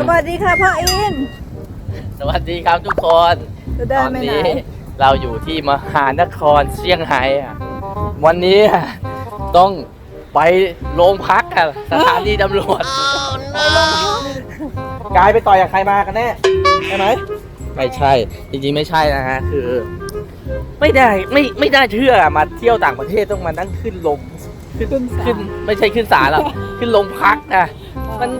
สวัสดีค่ะพ่ออิน สวัสดีครับทุกคนจะเดิตนอนไปไหนนี้เราอยู่ที่มหานครเซี่ยงไฮ้อะวันนี้อะต้องไปโรงพักอะสถานีตำรวจ กายไปต่อยกับใครมากันแน่ใช่ไหมไม่ใช่ จริงๆไม่ใช่นะฮะคือ ไม่ได้ไม่ไม่ได้เชื่อมาเที่ยวต่างประเทศต้องมานั่งขึ้นลงขึ้นขึ้นศาลขึ้นไม่ใช่ขึ้นศาลหรอกขึ้นโรงพักนะมัน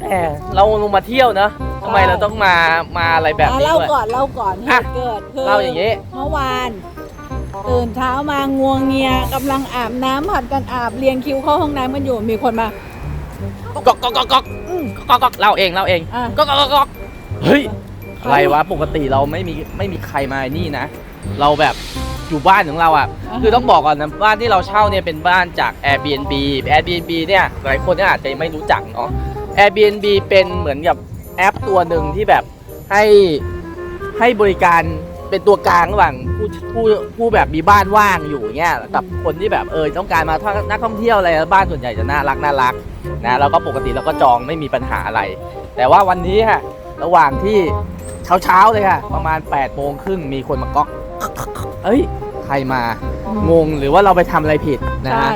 แหมเราลงมาเที่ยวเนอะทำไมเราต้องมามาอะไรแบบอะนี้เล่าด้วย ก่อนเล่าก่อนเหอะ ตุเกิดคือเล่าอย่างนี้ เมื่อวานตื่นเช้ามางวงเงียกำลังอาบน้ำผัดกันอาบเรียงคิวเข้าห้องน้ำกันอยู่มีคนมา ก๊อกก๊อกก๊อกก๊อกอืมก๊อกก๊อกเล่าเองเล่าเองอะ ก๊อกก๊อกก๊อกก๊อกเฮ้ยอะไรวะปกติเราไม่มีไม่มีใครมานี่นะ เราแบบอยู่บ้านของเราอะ อ่าฮะ คือต้องบอกก่อนนะบ้านที่เราเช่าเนี่ยเป็นบ้านจาก Airbnb Airbnb เนี่ยหลายคนเนี่ยอาจจะไม่รู้จักเนาะ Airbnb เป็นเหมือนกับแอปตัวหนึ่งที่แบบให้ให้บริการเป็นตัวกลางระหว่างผู้ผู้ผู้แบบมีบ้านว่างอยู่เงี้ยกับคนที่แบบเออต้องการมาท่องนักท่องเที่ยวอะไรบ้านส่วนใหญ่จะน่ารักน่ารักนะแล้วก็ปกติเราก็จองไม่มีปัญหาอะไร แต่ว่าวันนี้ฮะระหว่างที่เช้าเช้าๆเลยค่ะ ประมาณ8ปดโมงครึ่งมีคนมาก๊อกเอ้ยใครมางงหรือว่าเราไปทำอะไรผิดนะใช่ฮะ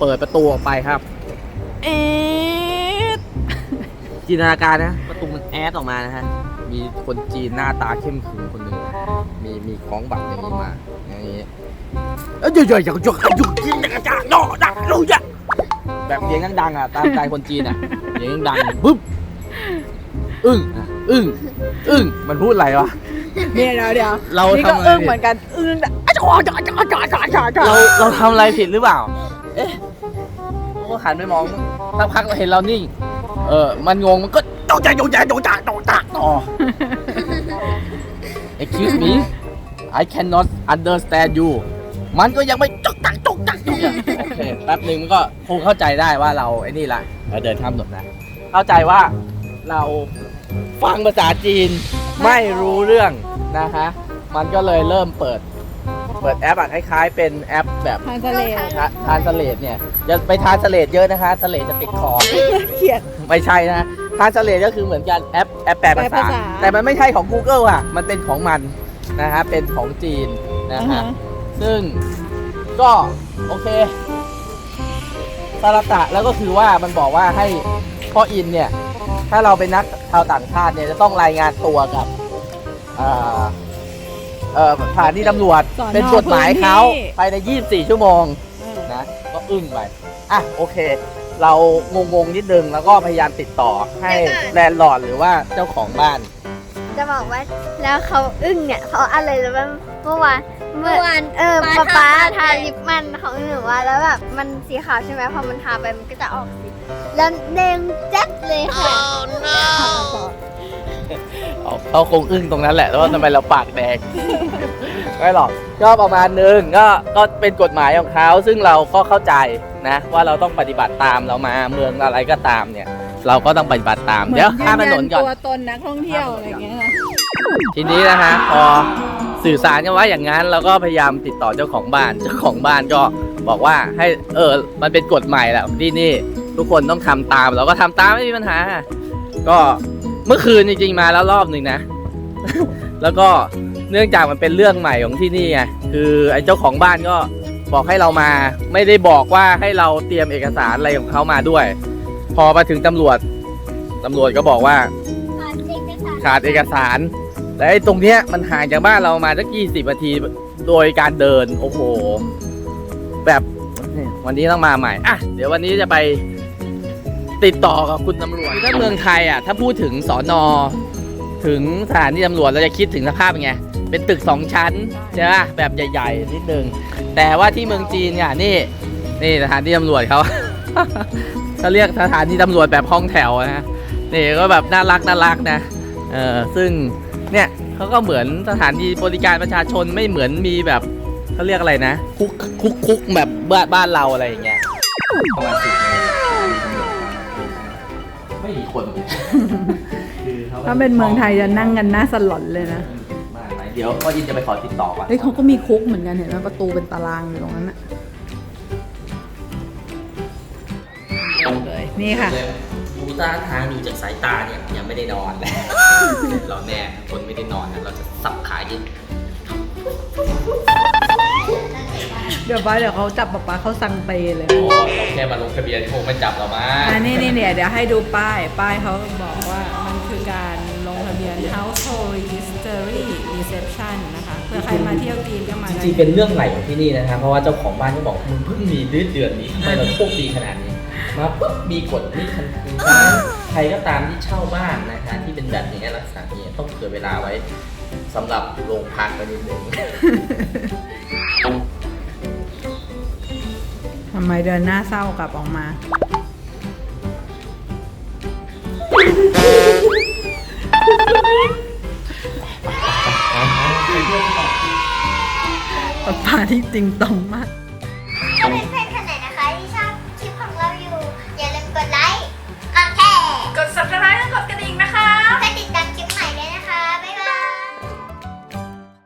เปิดประตูออกไปครับ เอ๊ะ จินตนาการนะประตูมันแอดออกมานะฮะ มีคนจีนหน้าตาเข้มขรึมคนหนึ่งมีมีของบัตรอย่างนี้มาอย่างนี้เอ้ยเดี๋ยวอย่าจุกจุกจินตนาการโนดักลูกอะแบบเสียงดังๆอะตามใจคนจีนอะเสียงดังปุ๊บอึ้งอะอึ้งอึ้งมันพูดอะไรวะ เนี่ยเดี๋ยวเดี๋ยวเรานี่ก็ทำอะไร อึ้งเหมือนกันอึ้งอะจ๋อจ๋อจ๋อจ๋อจ๋อจ๋อจ๋อเราเราทำอะไรผิดหรือเปล่า เอ๊ะก็หันไปมองสักพักเราเห็นเรานิ่ง เออ มันงงมันก็โจจ่าโจจ่าโจจ่าโจจ่าต่อ Excuse me I cannot understand you มันก็ยังไม่จกจักจกจักจกจักโอเคแป๊บหนึ่งมันก็คงเข้าใจได้ว่าเราไอ้นี่ละเราเดินข้ามถนนนะ เข้าใจว่าเราฟังภาษาจีนไม่รู้เรื่องนะคะมันก็เลยเริ่มเปิด เปิดแอปอะคล้ายๆ เป็นแอปแบบทางทะเลทานสเลดเนี่ยจะไปทานสเลดเยอะนะคะสเลดจะติดคอ เขียน ไม่ใช่นะทานสเลดก็คือเหมือนกันแอปแอปแปลภาแปลษา ภาษา แต่มันไม่ใช่ของ Google อะ มันเป็นของมันนะฮะ เป็นของจีนนะอ่าฮะฮะ ซึ่งก็โอเคสาระตะแล้วก็คือว่ามันบอกว่าให้พ่ออินเนี่ย ถ้าเราเป็นนักชาวต่างชาติเนี่ยจะต้องรายงานตัวกับเอ่อ เอ่อสถานีตำรวจสอนอเป็นกฎหมายเขาพื้นที่ ภายใน 24 ชั่วโมงเออนะก็อึ้งไปอะโอเค เรางงๆนิดนึงแล้วก็พยายามติดต่อให้เดี๋ยวก่อนแลนด์ลอร์ดหรือว่าเจ้าของบ้าน จะบอกว่าแล้วเขาอึ้งเนี่ยเพราะอะไรรู้ป่ะเมื่อวานเมื่อวาน เออป๊าป๊าป๊าทาทาลิปมันของหนูว่าแล้วแบบมันสีขาวใช่ไหมพอมันทาไปมันก็จะออกสีแล้วแดงแจ๊ดเลยค่ะ เขาคงอึ้งตรงนั้นแหละแล้วว่าทำไมเราปากแดง ไม่หรอกก็ประมาณนึงก็ก็เป็นกฎหมายของเขาซึ่งเราก็เข้าใจนะ ว่าเราต้องปฏิบัติตามเรามาเมืองอะไรก็ตามเนี่ย เราก็ต้องปฏิบัติตามเหมือนเดี๋ยวข้ามถนนก่อนยืยัตัวตนนักท่องเที่ยวอะไรอย่างเงี้ยนะทีนี้นะฮะพอสื่อสารกันว่าอย่างนั้นเราก็พยายามติดต่อเจ้าของบ้านเจ้าของบ้านก็บอกว่าให้เออมันเป็นกฎใหม่แหละที่นี่ทุกคนต้องทำตาม เราก็ทำตามไม่มีปัญหา ก็ เมื่อคืนจริงๆมาแล้วรอบหนึ่งนะ แล้วก็เนื่องจากมันเป็นเรื่องใหม่ของที่นี่ไงคือไอ้เจ้าของบ้านก็บอกให้เรามา ไม่ได้บอกว่าให้เราเตรียมเอกสารอะไรของเขามาด้วย พอมาถึงตำรวจตำรวจก็บอกว่า ขาดเอกสาร แต่ไอ้ตรงเนี้ยมันห่างจากบ้านเรามาสักยี่สิบนาทีโดยการเดิน โอ้โห แบบนี่วันนี้ต้องมาใหม่อะเดี๋ยววันนี้จะไป ติดต่อกับคุณตำรวจถ้าเมืองไทยอะถ้าพูดถึงสอนอถึงสถานีตำรวจเราจะคิดถึงสภาพเป็นไง เป็นตึกสองชั้นใช่ไหมแบบใหญ่ ๆ นิดนึง แต่ว่าที่เมืองจีนเนี่ยนี่นี่สถานีตำรวจเขาเขาเรียกสถานีตำรวจแบบห้องแถวนะนี่ก็แบบน่ารักน่ารักนะเออซึ่งเนี่ยเขาก็เหมือนสถานีบริการประชาชนไม่เหมือนมีแบบเขาเรียกอะไรนะ คุกคุกคุกแบบบ้านบ้านเราอะไรอย่างเงี้ย ไม่มีคนคือขก็ถ้าเป็นเมืองไทยจะนั่งกันหน้าสลอนเลยนะมากไหมเดี๋ยวก็ยินจะไปขอติดต่อก่อนเฮ้ยเขาก็มีคุกเหมือนกันเห็นไหมประตูเป็นตารางอยู่ตรงนั้นอะนี่ค่ะท่าทางดูจากสายตาเนี่ยยังไม่ได้นอนแล้วเราแน่คนไม่ได้นอนนะเราจะสับขายิง เดี๋ยวป้าเดี๋ยวเขาจับป๊าป๊าเขาสั่งเปเลยโอ้เราแค่มาลงทะเบียนคงไม่จับเรามาอันนี้นี่เนี่ยเดี๋ยวให้ดูป้าย ป้ายเขาบอกว่ามันคือการลงทะเบียน household registry reception นะคะเพื่อใครมาเที่ยวจีนก็มาจได้ริงๆเป็นเรื่องใหม่ของที่นี่นะครับเพราะว่าเจ้าของบ้านก็บอกมึงเพิ่งมีเดือนเดือนนี้ทำไมเราโชคดีขนาดนี้มาปุ๊บมีกฎนี่ทันทีฉะนั้นใครก็ตามที่เช่าบ้านนะคะที่เป็นแบบนี้ลักษณะนี้ต้องเผื่อเวลาไว้สำหรับโรงพักกันนิดนึง ทำไมเดินหน้าเศร้ากลับออกมา ป๊าปาที่จริงตรงมาก ถ้าเป็นเพื่อนคนไหนนะคะที่ชอบคลิปของเราอยู่ อย่าลืมกดไลค์กดแชร์ กด subscribe และกดกระดิ่งนะคะ